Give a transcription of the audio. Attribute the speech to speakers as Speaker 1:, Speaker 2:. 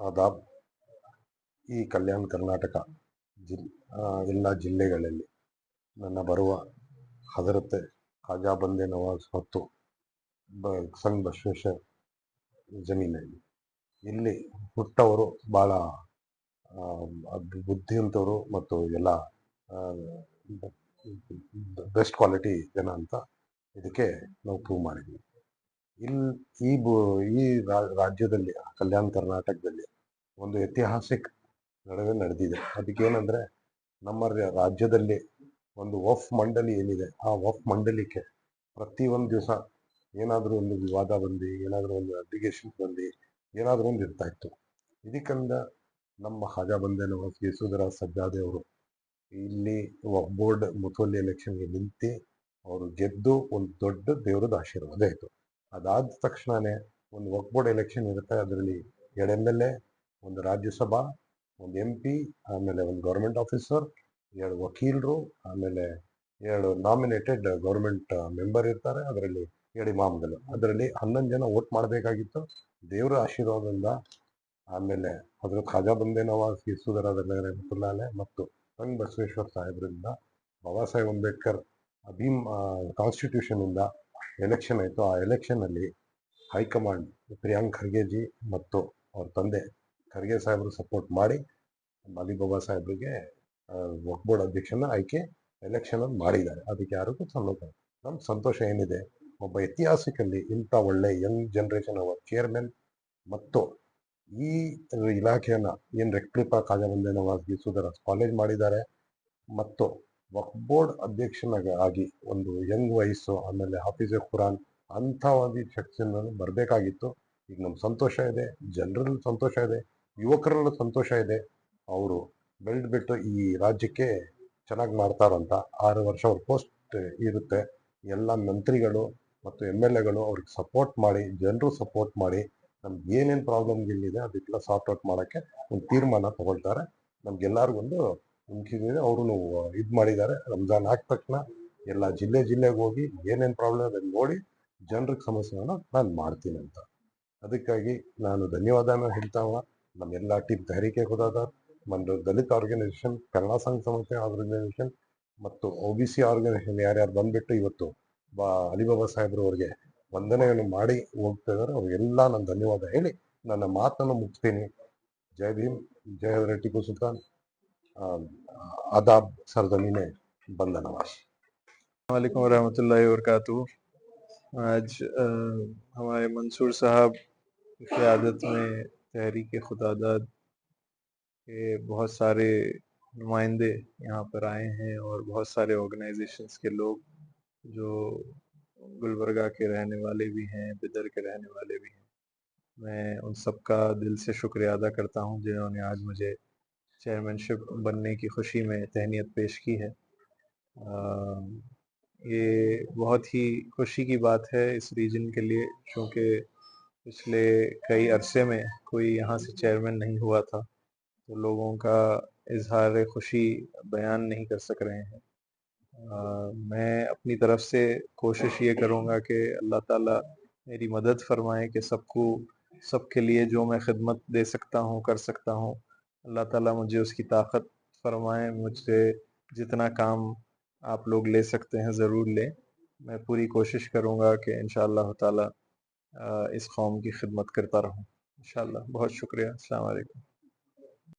Speaker 1: ಆದಾಬ್ ಈ ಕಲ್ಯಾಣ ಕರ್ನಾಟಕ ಜಿಲ್ ಎಲ್ಲ ಜಿಲ್ಲೆಗಳಲ್ಲಿ ನನ್ನ ಬರುವ ಹಜರತೆ ಖಾಜಾ ಬಂದೆ ನವಾಜ್ ಮತ್ತು ಬ ಸನ್ ಬಸವೇಶ್ವರ್ ಜಮೀನಲ್ಲಿ. ಇಲ್ಲಿ ಹುಟ್ಟವರು ಭಾಳ ಬುದ್ಧಿವಂತವರು ಮತ್ತು ಎಲ್ಲ ಬೆಸ್ಟ್ ಕ್ವಾಲಿಟಿ ಜನ ಅಂತ ಇದಕ್ಕೆ ನಾವು ಪ್ರೂವ್ ಮಾಡಿದ್ವಿ. ಇಲ್ಲಿ ಈ ಬೋ, ಈ ರಾಜ್ಯದಲ್ಲಿ ಕಲ್ಯಾಣ ಕರ್ನಾಟಕದಲ್ಲಿ ಒಂದು ಐತಿಹಾಸಿಕ ನಡುವೆ ನಡೆದಿದೆ. ಅದಕ್ಕೇನೆಂದರೆ ನಮ್ಮ ರಾಜ್ಯದಲ್ಲಿ ಒಂದು ವಫ್ ಮಂಡಳಿ ಏನಿದೆ, ಆ ವಫ್ ಮಂಡಳಿಗೆ ಪ್ರತಿ ಒಂದು ದಿವಸ ಏನಾದರೂ ಒಂದು ವಿವಾದ ಬಂದು, ಏನಾದರೂ ಒಂದು ಅಪ್ಲಿಕೇಶನ್ ಬಂದು ಏನಾದರೂ ಒಂದು ಇರ್ತಾ ಇತ್ತು. ಇದಕ್ಕಂದ ನಮ್ಮ ಹಾಜಾ ಬಂದೆ ನವಾಜ್ ಯಶೋಧರ ಸಜ್ಜಾದೆ ಅವರು ಇಲ್ಲಿ ವಫ್ ಬೋರ್ಡ್ ಮುತುವಲ್ಲಿ ಎಲೆಕ್ಷನ್ಗೆ ನಿಂತು ಅವರು ಗೆದ್ದು ಒಂದು ದೊಡ್ಡ ದೇವರದ ಆಶೀರ್ವಾದ ಆಯಿತು. ಅದಾದ ತಕ್ಷಣವೇ ಒಂದು ವಕ್ ಬೋರ್ಡ್ ಎಲೆಕ್ಷನ್ ಇರುತ್ತೆ. ಅದರಲ್ಲಿ ಎರಡು ಎಂ ಎಲ್ ಎ ಒಂದು ರಾಜ್ಯಸಭಾ, ಒಂದು ಎಂ ಪಿ ಆಮೇಲೆ ಒಂದು ಗೌರ್ಮೆಂಟ್ ಆಫೀಸರ್ ಎರಡು ವಕೀಲರು, ಆಮೇಲೆ ಎರಡು ನಾಮಿನೇಟೆಡ್ ಗೌರ್ಮೆಂಟ್ ಮೆಂಬರ್ ಇರ್ತಾರೆ. ಅದರಲ್ಲಿ ಎರಡು ಇಮಾಮ್ಗಳು ಅದರಲ್ಲಿ ಹನ್ನೊಂದು ಜನ ವೋಟ್ ಮಾಡಬೇಕಾಗಿತ್ತು. ದೇವರ ಆಶೀರ್ವಾದದಿಂದ ಆಮೇಲೆ ಅದರ ಖಾಜಾ ಬಂದೆ ನವಾಜ್ ಕುಲಾಲೆ ಮತ್ತು ಸಂಗ್ ಬಸವೇಶ್ವರ್ ಸಾಹೇಬರಿಂದ, ಬಾಬಾ ಸಾಹೇಬ್ ಅಂಬೇಡ್ಕರ್ ಭೀಮ್ ಕಾನ್ಸ್ಟಿಟ್ಯೂಷನಿಂದ ಎಲೆಕ್ಷನ್ ಆಯಿತು. ಆ ಎಲೆಕ್ಷನಲ್ಲಿ ಹೈಕಮಾಂಡ್ ಪ್ರಿಯಾಂಕ್ ಖರ್ಗೆಜಿ ಮತ್ತು ಅವ್ರ ತಂದೆ ಖರ್ಗೆ ಸಾಹೇಬರು ಸಪೋರ್ಟ್ ಮಾಡಿ ಅಲಿಬಾಬಾ ಸಾಹೇಬ್ರಿಗೆ ವಕ್ ಬೋರ್ಡ್ ಅಧ್ಯಕ್ಷನ ಆಯ್ಕೆ ಎಲೆಕ್ಷನ್ ಮಾಡಿದ್ದಾರೆ. ಅದಕ್ಕೆ ಯಾರಿಗೂ ಸಂತೋಷ ನಮ್ಮ ಸಂತೋಷ ಏನಿದೆ? ಒಬ್ಬ ಐತಿಹಾಸಿಕಲ್ಲಿ ಇಂಥ ಒಳ್ಳೆ ಯಂಗ್ ಜನ್ರೇಷನ್ ಅವರ್ ಚೇರ್ಮನ್ ಮತ್ತು ಈ ಇಲಾಖೆಯನ್ನು ಏನು ರೆಕ್ಟ್ರಿಪಾ ಖಾಜಾ ಬಂದೆ ಕಾಲೇಜ್ ಮಾಡಿದ್ದಾರೆ ಮತ್ತು ವಕ್ ಬೋರ್ಡ್ ಅಧ್ಯಕ್ಷನಾಗ ಆಗಿ ಒಂದು ಯಂಗ್ ವಯಸ್ಸು, ಆಮೇಲೆ ಹಾಫೀಜೆ ಖುರಾನ್ ಅಂಥ ಒಂದು ಶಕ್ತಿಯನ್ನು ಬರಬೇಕಾಗಿತ್ತು. ಈಗ ನಮ್ಗೆ ಸಂತೋಷ ಇದೆ, ಜನರಲ್ಲೂ ಸಂತೋಷ ಇದೆ, ಯುವಕರಲ್ಲೂ ಸಂತೋಷ ಇದೆ. ಅವರು ಬೆಳೆದು ಬಿಟ್ಟು ಈ ರಾಜ್ಯಕ್ಕೆ ಚೆನ್ನಾಗಿ ಮಾಡ್ತಾರಂತ ಆರು ವರ್ಷ ಅವ್ರ ಪೋಸ್ಟ್ ಇರುತ್ತೆ. ಎಲ್ಲ ಮಂತ್ರಿಗಳು ಮತ್ತು ಎಂ ಎಲ್ ಎಗಳು ಅವ್ರಿಗೆ ಸಪೋರ್ಟ್ ಮಾಡಿ, ಜನರು ಸಪೋರ್ಟ್ ಮಾಡಿ ನಮ್ಗೆ ಏನೇನು ಪ್ರಾಬ್ಲಮ್ಗಳಿದೆ ಅದಕ್ಕೆಲ್ಲ ಸಾಫ್ಟ್ ಔಟ್ ಮಾಡೋಕ್ಕೆ ಒಂದು ತೀರ್ಮಾನ ತಗೊಳ್ತಾರೆ. ನಮ್ಗೆಲ್ಲರಿಗೂ ಮುಖ್ಯಗಿದೆ ಅವರು ಇದು ಮಾಡಿದ್ದಾರೆ. ರಂಜಾನ್ ಆದ ತಕ್ಷಣ ಎಲ್ಲ ಜಿಲ್ಲೆ ಜಿಲ್ಲೆಗೆ ಹೋಗಿ ಏನೇನು ಪ್ರಾಬ್ಲಮ್ ಅದನ್ನು ನೋಡಿ ಜನರಿಗೆ ಸಮಸ್ಯೆಗಳನ್ನ ನಾನು ಮಾಡ್ತೀನಿ ಅಂತ. ಅದಕ್ಕಾಗಿ ನಾನು ಧನ್ಯವಾದನ ಹೇಳ್ತಾವ ನಮ್ಮೆಲ್ಲ ಟೀಮ್ ತಯಾರಿಕೆ ಹೋದಾದ ಒಂದು ದಲಿತ ಆರ್ಗನೈಸೇಷನ್ ಕನ್ನಡ ಸಂಘ ಸಮಸ್ಯೆ ಆರ್ಗನೈಸೇಷನ್ ಮತ್ತು ಒ ಬಿ ಸಿ ಆರ್ಗನೈಸೇಷನ್ ಯಾರ್ಯಾರು ಬಂದ್ಬಿಟ್ಟು ಇವತ್ತು ಬಾ, ಅಲಿಬಾಬಾ ಸಾಹೇಬ್ರು ಅವ್ರಿಗೆ ವಂದನೆಯನ್ನು ಮಾಡಿ ಹೋಗ್ತಾ ಇದ್ದಾರೆ ಅವ್ರಿಗೆಲ್ಲ ನಾನು ಧನ್ಯವಾದ ಹೇಳಿ ನನ್ನ ಮಾತನ್ನು ಮುಗಿಸ್ತೀನಿ ಜೈ ಭೀಮ್, ಜೈ ಹಜರತ್ ಸುಲ್ತಾನ್ آداب سرزمین بندہ نواز۔
Speaker 2: السلام علیکم ورحمۃ اللہ وبرکاتہ۔ آج ہمارے منصور صاحب کی عادت میں تحریک خدا داد کے بہت سارے نمائندے یہاں پر آئے ہیں اور بہت سارے آرگنائزیشنس کے لوگ جو گلبرگہ کے رہنے والے بھی ہیں، بدر کے رہنے والے بھی ہیں۔ میں ان سب کا دل سے شکریہ ادا کرتا ہوں جنہوں نے آج مجھے چیئرمین شپ بننے کی خوشی میں تہنیت پیش کی ہے۔ یہ بہت ہی خوشی کی بات ہے اس ریجن کے لیے، چونکہ پچھلے کئی عرصے میں کوئی یہاں سے چیئرمین نہیں ہوا تھا۔ تو لوگوں کا اظہار خوشی بیان نہیں کر سک رہے ہیں۔ میں اپنی طرف سے کوشش یہ کروں گا کہ اللہ تعالیٰ میری مدد فرمائے کہ سب کو، سب کے لیے جو میں خدمت دے سکتا ہوں، کر سکتا ہوں۔ اللہ تعالیٰ مجھے اس کی طاقت فرمائیں مجھ سے جتنا کام آپ لوگ لے سکتے ہیں ضرور لیں۔ میں پوری کوشش کروں گا کہ انشاءاللہ اللہ تعالیٰ اس قوم کی خدمت کرتا رہوں۔ انشاءاللہ، بہت شکریہ۔ السلام علیکم۔